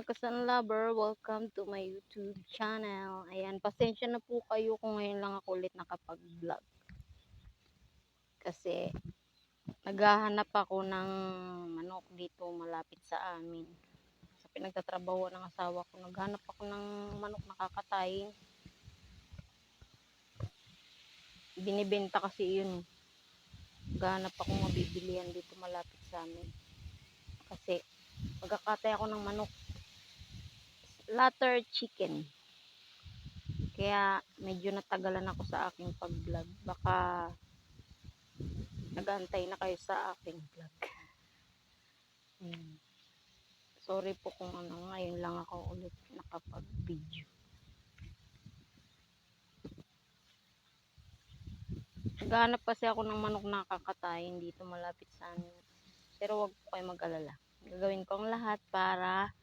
mga kasan lover, welcome to my YouTube channel. Ayan, pasensya na po kayo kung ngayon lang ako ulit nakapag-vlog. Kasi naghahanap ako ng manok dito malapit sa amin. Sa pinagtatrabaho ng asawa ko, naghanap ako ng manok nakakatayin. Binibenta kasi yun. Naghahanap ako mabibilihan dito malapit sa amin. Kasi magkakatay ako ng manok. Latter chicken. Kaya medyo natagalan ako sa aking pag-vlog. Baka nagantay na kayo sa aking vlog. Sorry po kung ano, ngayon lang ako ulit nakapag-video. Naghanap kasi ako ng manok na kakatayin dito malapit sa amin. Pero wag po kayo mag-alala. Gagawin ko ang lahat para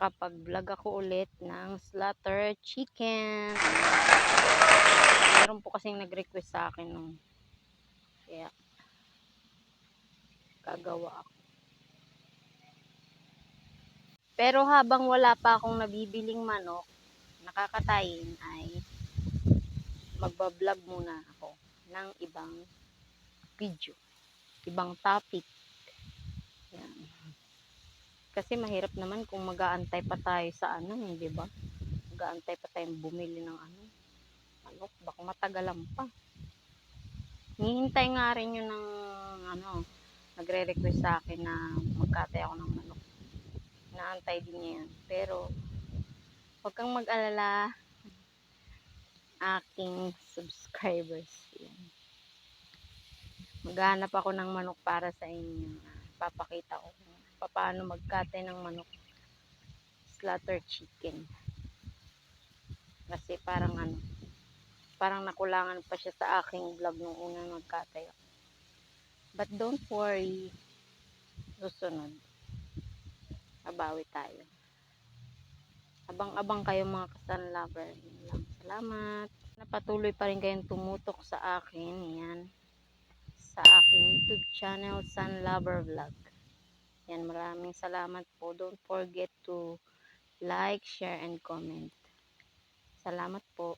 makapag-vlog ako ulit ng slaughter chicken. Meron po kasing nag-request sa akin nung kaya gagawa ako. Pero habang wala pa akong nabibiling manok, nakakatayin ay magbablog muna ako ng ibang video, ibang topic. Kasi mahirap naman kung mag-aantay pa tayo sa ano, hindi ba? Mag-aantay pa tayong bumili ng ano. Ano, baka matagalan pa. Hihintay nga rin yun ng ano, nagre-request sa akin na magkatay ako ng manok. Naantay din niya yan. Pero, huwag kang mag-alala aking subscribers. Yan. Maghanap ako ng manok para sa inyo. Papakita ko paano magkatay ng manok. Slaughter chicken. Kasi parang ano, parang nakulangan pa siya sa aking vlog nung unang ako. But don't worry, susunod. Abawi tayo. Abang-abang kayo mga kasan lover. Lang. Salamat. Napatuloy pa rin kayong tumutok sa akin. Yan. Sa aking YouTube channel, Sun Lover Vlog. Yan. Maraming salamat po. Don't forget to like, share, and comment. Salamat po.